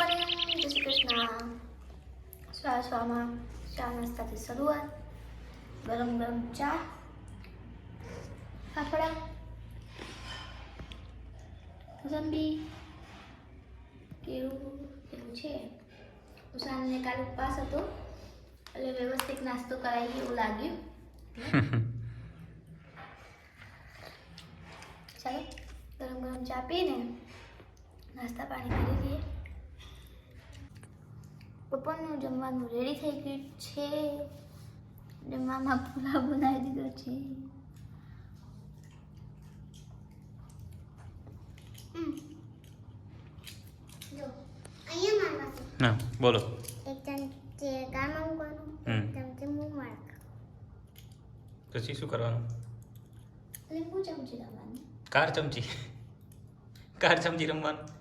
Morning જય શ્રી કૃષ્ણ શ્વાસ શ્વામાં ચા નાસ્તાથી શરૂઆત ગરમ ગરમ ચા ફાફડા કોસંબી કેવું એવું છે ઉષાનને કાલે ઉપવાસ હતો એટલે વ્યવસ્થિત નાસ્તો કરાવી એવું લાગ્યું ચાલો ગરમ ગરમ ચા પીને નાસ્તા પાણી કરી બપોરનું જમવાનું રેડી થઈ ગયું છે. જમવામાં પુલાવ બનાવી દીધો છે. ના બોલો. એક ચમચી ગાળમાં મૂકવાનું. એક ચમચી મૂંગમાં પછી શું કરવાનું? લીંબુ ચમચી રમવાનું. કાર ચમચી. કાર ચમચી રમવાનું.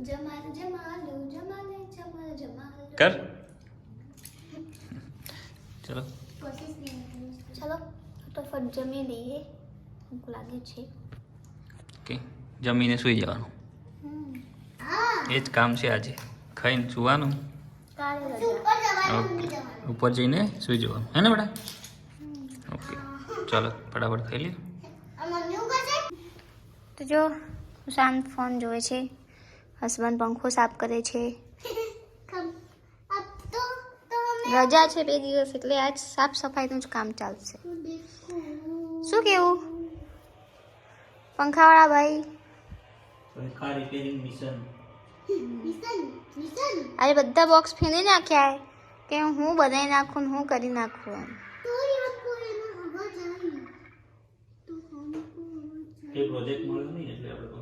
જમાલ જમાલો જમાલે જમાલ જમાલ. કર. ચલો. ચલો ફટાફટ જમી લઈએ. ભૂખ લાગે છે. ઓકે જમીને સૂઈ જવાનું. એ જ કામ છે આજે. ખાઈને સુવાનું. ઓકે. ઉપર જઈને સૂઈ જવાનું. હે ને બેટા? ઓકે. ચાલો ફટાફટ ખાઈ લઈએ તો જો શાંત ફોન જોવે છે. હસબન્ડ પંખો સાફ કરે છે. રજા છે બે દિવસ એટલે આજ સાફ સફાઈનું જ કામ ચાલશે. શું કેવું? પંખાવાળા ભાઈ? પંખા રિપેરિંગ મિશન આજે બધા બોક્સ ફેંકી નાખ્યા. કે હું બનાવી નાખું ને હું કરી નાખું એમ. પ્રોજેક્ટ મળ્યો નહીં એટલે આપણે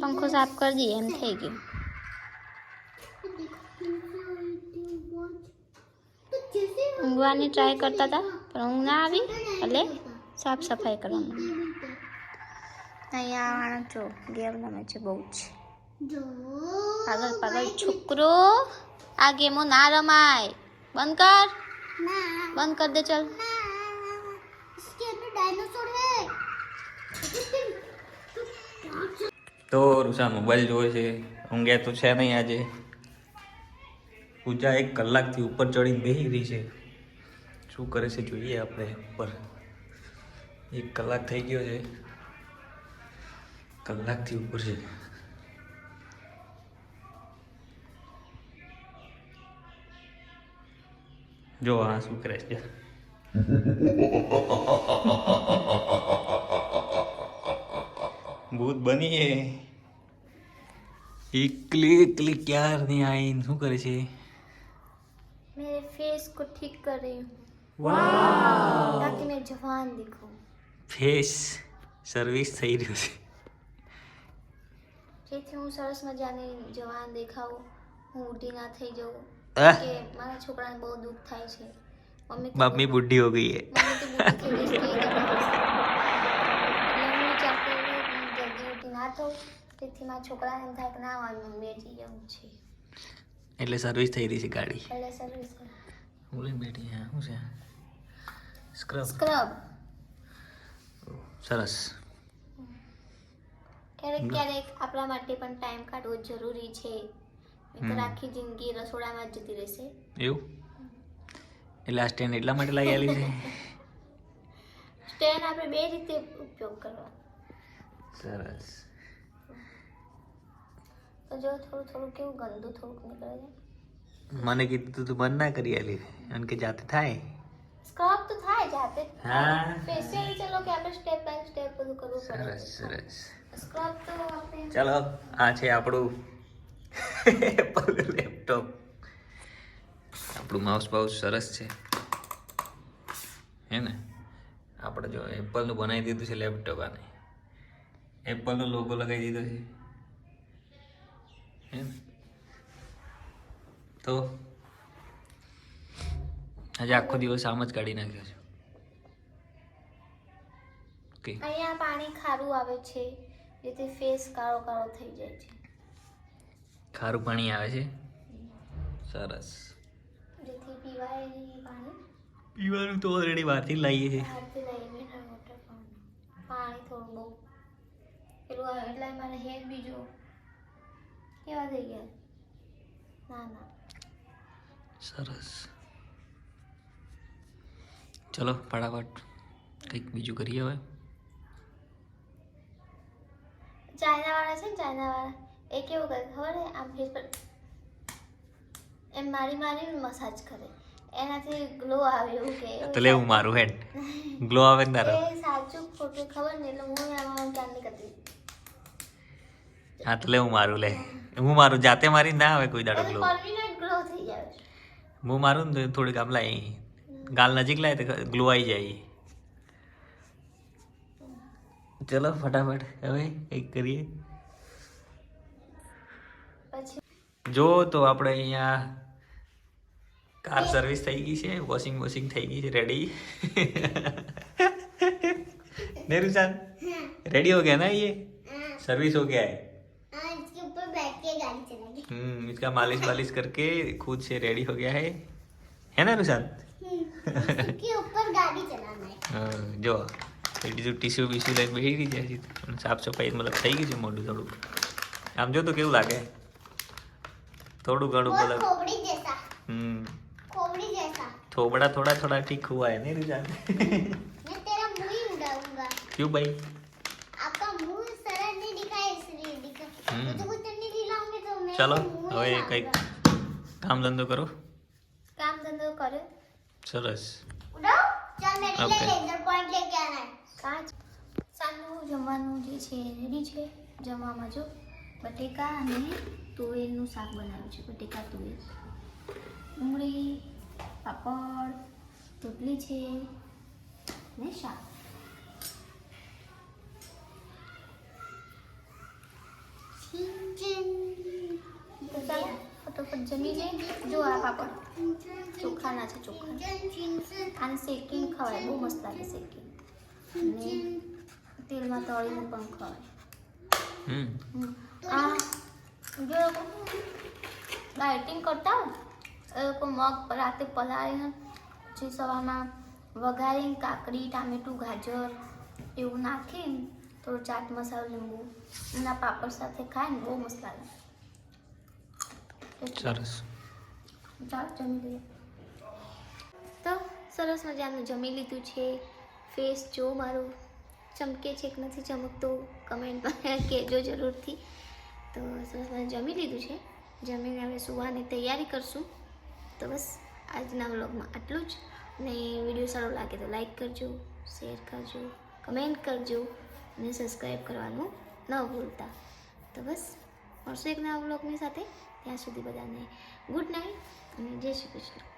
પંખો પંખો સાફ કરી દઈએ એમ થઈ ગયું ઊંઘવાની ટ્રાય કરતા હતા પણ ઊંઘ ના આવી એટલે સાફ સફાઈ કરવાનું અહીંયા આવવાનો જો ગેમ રમે છે બહુ જ પાગલ પાગલ છોકરો આ ગેમો ના રમાય બંધ કર બંધ કર દે ચલ તો ઋષા મોબાઈલ જોવે છે. ઊંઘ્યા તો છે નહીં આજે. પૂજા એક કલાકથી ઉપર ચડીને બેસી રહી છે. શું કરે છે જોઈએ આપણે ઉપર. એક કલાક થઈ ગયો છે. કલાકથી ઉપર છે. જો આ શું કરે છે. ભૂત બની એ એકલી એકલી ક્યાર ની આઈને શું કરે છે मेरे फेस को ठीक कर रही हूँ ताकि मैं जवान दिखूं ફેસ સર્વિસ થઈ રહ્યું છે જેથી હું સરસ મજાની જવાન દેખાઉં હું ઊંધી ના થઈ જાઉં આહ, કે મારા છોકરાને બહુ દુઃખ થાય છે મમ્મી તો મમ્મી બુઢી હો ગઈ હે મમ્મી તો બુઢી થઈ ગઈ છે, એ તો ઊંધી તેથી મારા છોકરાને એમ થાય કે ના હોય મમ્મી હજી યંગ છે. એટલે સર્વિસ થઈ રહી છે ગાડી. એટલે સર્વિસ બોલીને બેઠી હા શું છે? સ્ક્રબ સ્ક્રબ સરસ. ક્યારેક ક્યારેક આપણા માટે પણ ટાઈમ કાઢવો જરૂરી છે. તો આખી જિંદગી રસોડામાં જ જતી રહેશે. એવું? એટલે આ સ્ટેન્ડ એટલા માટે લાવી આલી છે? સ્ટેન્ડ આપણે બે રીતે ઉપયોગ કરવા સરસ. તો જો થોડું થોડું કેવું ગંદુ થોડુંક નીકળે છે. મને કીધું તું બંધ ના કરી આલી. અને કે જાતે થાય. સ્ક્રબ તો થાય જાતે. હા. સ્પેશિયલી ચલો કે આપણે સ્ટેપ બાય સ્ટેપ બધું કરવું સરસ પડે. સરસ સ્ક્રબ તો આપણે ચાલો આ છે આપણું એપલ લેપટોપ આપણું માઉસ બાઉસ સરસ છે. હે ને? આપણે જો એપલનું બનાવી દીધું છે લેપટોપ આને. એપલનો લોગો લગાવી દીધો છે. તો આજે આખો દિવસ આમ જ કાઢી નાખ્યો છે. ઓકે અહીંયા પાણી ખારું આવે છે જેથી ફેસ કાળો કાળો થઈ જાય છે. ખારું પાણી આવે છે? સરસ. જેથી પીવાય પાણી. પીવાનું તો ઓલરેડી બહારથી લાવીએ છીએ. બહારથી મિનરલ પાણી. પાણી થોડું બહુ. પેલું આવે એટલે મારે હેર બીજો. કેવા થઈ ગયા ના ના સરસ. ચલો ફટાફટ કંઈક બીજું કરીએ હવે. ચાઇના વાળા છે ને ચાઇના વાળા એ કેવું કરે ખબર છે? આમ ફેસ પર એમ મારી મારી મસાજ કરે. એનાથી ગ્લો આવે એવું કે તો લેવું મારું હેડ. ગ્લો આવે ને તારો. એ સાચું ખોટું ખબર નહીં એટલે હું આમાં નહીં કરતી. હા તો લેવું મારું લે. હું મારું જાતે મારી ના આવે કોઈ દાડો ગ્લો હું મારું ને થોડીક આમ લાવી ગાલ નજીક લાય તો ગ્લો આવી જાય. ચલો ફટાફટ હવે કંઈક કરીએ. જો તો આપણે અહીંયા કાર સર્વિસ થઈ ગઈ છે વોશિંગ વોશિંગ થઈ ગઈ છે રેડી નેરુચાન રેડી હો ગયા ના એ સર્વિસ હો ગયા हम्म इसका मालिश वालिश करके खुद से रेडी हो गया है। है ना रुशांत? हम्म, इसके ऊपर गाड़ी चलाना है। જો એડી જો ટીસ્યુ બીસ્યુ લઈને બેસી ગઈ છે હજી સાફ સફાઈ મતલબ થઈ ગઈ છે મોઢું થોડું આમ જો તો કેવું हुआ है नहीं मैं तेरा मुँह ही उड़ाऊँगा। क्यों भाई? आपका मुँह सरल नहीं दिखाई इसलिए दिखा। हम्म। तो ચાલો હવે કંઈક કામ ધંધો કરો. કામ ધંધો કરો. સરસ. ઓકે સાંજનું જમવાનું જે છે રેડી છે? જમવામાં જો બટેકા અને તુવેરનું શાક બનાવ્યું છે બટેકા તુવેર ડુંગળી પાપડ રોટલી છે ને શાક? જમી લે જો આ પાપડ. ચોખાના છે ચોખા. આને શેકીને ખવાય. બહુ મસ્ત લાગે શેકીને. અને તેલમાં તળીને પણ ખવાય. આ જો ડાયટિંગ કરતા હોય એ લોકો મગ રાતે પલાળીને પછી સવારમાં વઘારીને કાકડી ટામેટું ગાજર એવું નાખીને થોડો ચાટ મસાલો લીંબુ એના પાપડ સાથે ખાય ને બહુ મસ્ત લાગે. સરસ. તો સરસ મજાનું જમી લીધું છે. ફેસ જો મારું ચમકે છે કે નથી ચમકતો કમેન્ટમાં કહેજો જરૂરથી. તો સરસ મજાનું જમી લીધું છે. જમીને હવે સુવાની તૈયારી કરશું. તો બસ આજના વ્લોગમાં આટલું જ. અને વીડિયો સારો લાગે તો લાઈક કરજો શેર કરજો કમેન્ટ કરજો અને સબસ્ક્રાઈબ કરવાનું ન ભૂલતા. તો બસ મળશું એક નવા વ્લોગની સાથે. ત્યાં સુધી બધાને ગુડ નાઇટ અને જય શ્રી કૃષ્ણ.